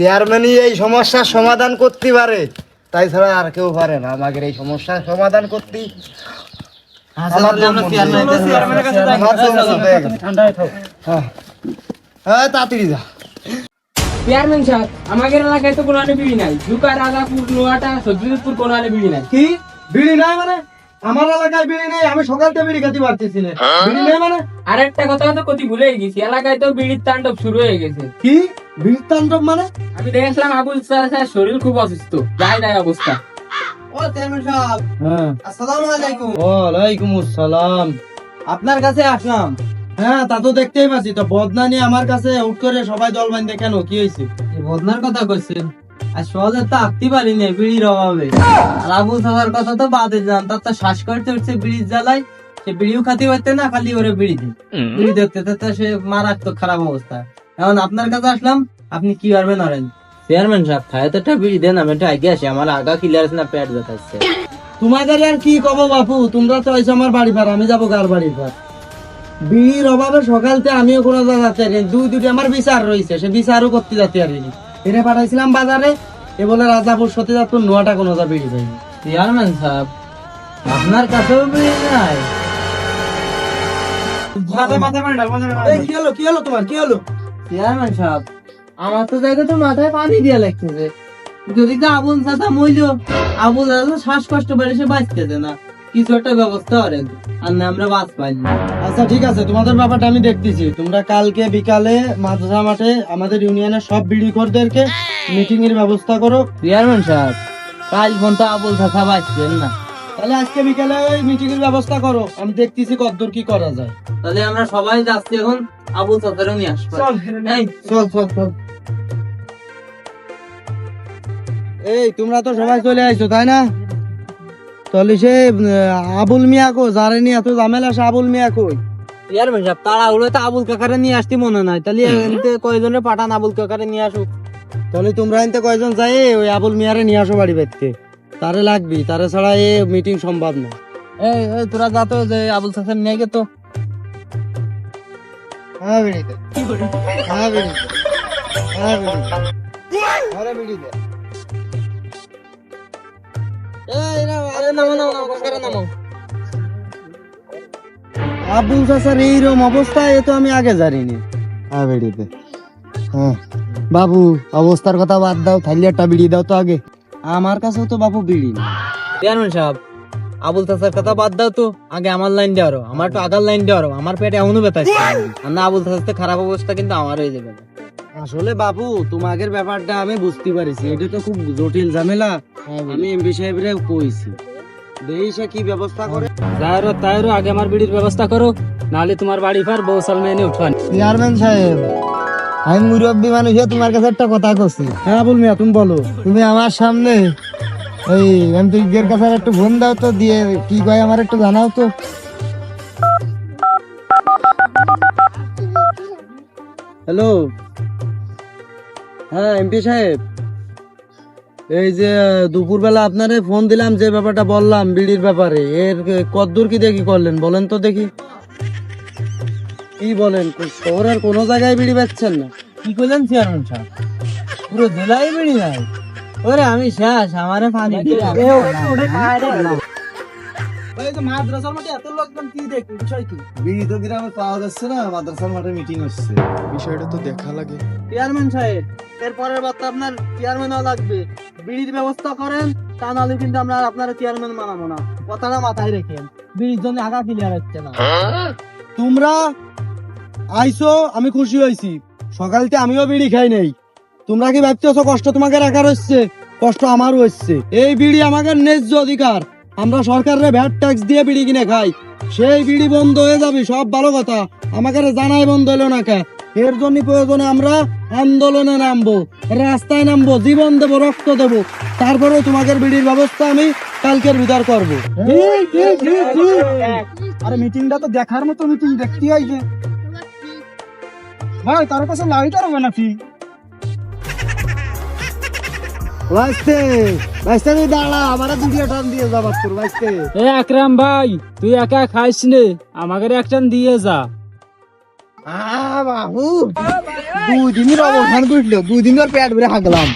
চেয়ারম্যানই এই সমস্যার সমাধান করতে পারে। তাই ছাড়া আর কেউ পারে না। আমাদের এই সমস্যার সমাধান করতে হয়- হয়- ঠান্ডা হয়ে থাকো। হ্যাঁ। হ্যাঁ, তাড়াতাড়ি যা। চেয়ারম্যান সাহেব আমাদের এলাকায় তো কোনো আনে বিড়ি নাই। ঢুকা রাজাপুর নোয়াটা সজ্জিদপুর কোনো বিড়ি নাই। কি? বিড়ি নাই মানে? আমার এলাকায় বিড়ি নেই আমি সকালতে বিড়ি খেতে পারতেছি না। বিড়ি নেই মানে? আর কথা তো কতি ভুলে গেছি এলাকায় তো বিড়ির তাণ্ডব শুরু হয়ে গেছে। কি? বিড়ির তাণ্ডব মানে? আমি দেখেছিলাম আবুল স্যার শরীর খুব অসুস্থ যাই যাই অবস্থা। ও চেয়ারম্যান সাহেব হ্যাঁ। আসসালামু আলাইকুম। ওয়ালাইকুম আসসালাম। আপনার কাছে আসলাম। হ্যাঁ তা তো দেখতেই পাচ্ছি তো বদনা নিয়ে আমার কাছে উঠ করে সবাই দল বাঁধে কেন? কি হয়েছে? বদনার কথা কইছেন? আর সহজে তো আঁকতে পারি না বিড়ির অভাবে। আর আবু সাদার কথা তো বাদে যান তার তো শ্বাস করতে উঠছে বিড়ির জ্বালায় সে বিড়িও খাতে পারতে না খালি ওরে বিড়ি দিই বিড়ি দেখতে তো সে মারাত্মক খারাপ অবস্থা। এখন আপনার কাছে আসলাম আপনি কি পারবেন নরেন চেয়ারম্যান সাহেব খায় তো একটা বিড়ি দেন আমি একটু আগে আসি আমার আগা ক্লিয়ার আছে না পেট ব্যথাচ্ছে তোমাদের আর কি কব বাপু তোমরা তো আইসো আমার বাড়ি পার আমি যাব কার বাড়ি পার বিড়ির অভাবে সকালতে আমিও কোনো যাতে দুই দুটি আমার বিচার রয়েছে সে বিচারও করতে যেতে পারিনি। এনে পাঠাইছিলাম বাজারে এ বলে রাজাপুর সতী যাত্র নোয়াটা কোনো যা বিড়ি পাইনি চেয়ারম্যান সাহেব আপনার কাছেও বিড়ি নাই এই, কি হলো কি হলো তোমার কি হলো? চেয়ারম্যান সাহেব আমার তো জায়গা তো মাথায় পানি দিয়া লাগতেছে। যদি তো আবুল সাদা মইল আবুল সাদা শ্বাসকষ্ট বেড়ে সে বাঁচতেছে না। কিছু একটা ব্যবস্থা করেন আর না আমরা বাঁচ পাই না আচ্ছা ঠিক আছে তোমাদের ব্যাপারটা আমি দেখতেছি। তোমরা কালকে বিকালে মাদ্রাসা মাঠে আমাদের ইউনিয়নের সব বিড়িখোরদেরকে মিটিং এর ব্যবস্থা করো। চেয়ারম্যান সাহেব কাল পর্যন্ত আবুল সাদা বাঁচবেন না। তাহলে আজকে বিকালে ওই মিটিং এর ব্যবস্থা করো। আমি দেখতেছি কতদূর কি করা যায়। তাহলে আমরা সবাই যাচ্ছি এখন আবুল সাদারও নিয়ে আসব। এই, চল চল চল। এই তোমরা তো সবাই চলে আইছো তাই না? তাহলে সে আবুল মিয়া কো যারে নিয়ে এত ঝামেলা সে আবুল মিয়া কই? চেয়ারম্যান সাহেব তারা হলো তো আবুল কাকারে নিয়ে আসতে মনে নাই। তাহলে এনতে কয়জনে পাঠান আবুল কাকারে নিয়ে আসুক? তাহলে তোমরা এনতে কয়জন যাই ওই আবুল মিয়ারে নিয়ে আসো বাড়ি বাড়িতে তারে লাগবি তারে ছাড়া এ মিটিং সম্ভব না। এই এই, তোরা যা তো যে আবুল সাদার নিয়ে গে তো। হ্যাঁ বিড়িতে হ্যাঁ বিড়িতে হ্যাঁ বিড়িতে আরে বিড়িতে এই না আরে নামো নামো নামো নামো। আবুল চাচার এইরকম অবস্থা এ তো আমি আগে জানিনি। হ্যাঁ বিড়িতে হ্যাঁ। বাবু অবস্থার কথা বাদ দাও থাইলে একটা বিড়ি দাও তো আগে। আমার কাছেও তো বাপু বিড়ি না চেয়ারম্যান সাহেব আবুল চাচার কথা বাদ দাও তো। আগে আমার লাইন দেওয়ারও আমার তো আগার লাইন দেওয়ারও আমার পেটে এমনও ব্যথা আছে। আর না আবুল চাচার খারাপ অবস্থা কিন্তু আমার হয়ে যাবে। আসলে বাবু তোমাদের ব্যাপারটা আমি বুঝতে পারছি। এটা তো খুব জটিল ঝামেলা। আমি এমপি সাহেবরে কইছি। কি ব্যবস্থা করে? যাইরো তাইরো আগে আমার বিড়ির ব্যবস্থা করো নাহলে তোমার বাড়ি বউ এনে চেয়ারম্যান সাহেব আমি মুরব্বী মানুষ হয়ে তোমার কাছে একটা কথা করছি হ্যাঁ আবুল মিয়া তুমি বলো। তুমি আমার সামনে কাছে একটু ফোন দাও তো দিয়ে কি কয় আমার একটু জানাও তো। হ্যালো হ্যাঁ এমপি সাহেব। এই যে দুপুরবেলা আপনারে ফোন দিলাম যে ব্যাপারটা বললাম বিড়ির ব্যাপারে। এর কদ্দূর কি দেখি করলেন? বলেন তো দেখি। কি বলেন? শহরের কোনো জায়গায় বিড়ি পাচ্ছেন না? কি করলেন চেয়ারম্যান সাহেব? পুরো জেলায় বিড়ি নাই। ওরে আমি শেষ আমারে পানি মাদ্রাসার মধ্যে এত লোকজন কি দেখি বিষয় কি? বিড়ি তো গ্রামে পাওয়া যাচ্ছে না মাদ্রাসার মাঠে মিটিং হচ্ছে। বিষয়টা তো দেখা লাগে। চেয়ারম্যান সাহেব এর পরের বার তো আপনার চেয়ারম্যানও লাগবে। বিড়ির ব্যবস্থা করেন তা নাহলে কিন্তু আমরা আর আপনার চেয়ারম্যান মানাবো না। কথাটা মাথায় রেখেন বিড়ির জন্য আগা ক্লিয়ার হচ্ছে না। তোমরা আইসো আমি খুশি হয়েছি। সকালতে আমিও বিড়ি খাই নাই। তোমরা কি ভাবতেছো কষ্ট তোমাকে রাখার হচ্ছে? কষ্ট আমারও হচ্ছে। এই বিড়ি আমাদের ন্যায্য অধিকার। আমরা সরকারের ভ্যাট ট্যাক্স দিয়ে বিড়ি কিনে খাই। সেই বিড়ি বন্ধ হয়ে যাবে, সব ভালো কথা। আমাকে জানাই বন্ধ হলো না কে? এর জন্য প্রয়োজনে আমরা আন্দোলনে নামবো, রাস্তায় নামবো, জীবন দেবো, রক্ত দেবো। তারপরে তোমাদের বিড়ির ব্যবস্থা আমি কালকের ভিতর করব। আরে মিটিংটা তো দেখার মতো মিটিং দেখতে আইছে। ভাই, তার কাছে লাইটার হবে নাকি তুই দাঁড়া আমার দুটিয়া টান দিয়ে যা বাস্তুর বাঁচতে এ আকরাম ভাই তুই একা খাইস নে আমাকে একটান দিয়ে যা। আ বাবু দুই দিনের অবসান করছিল দুই পেট ভরে হাগলাম।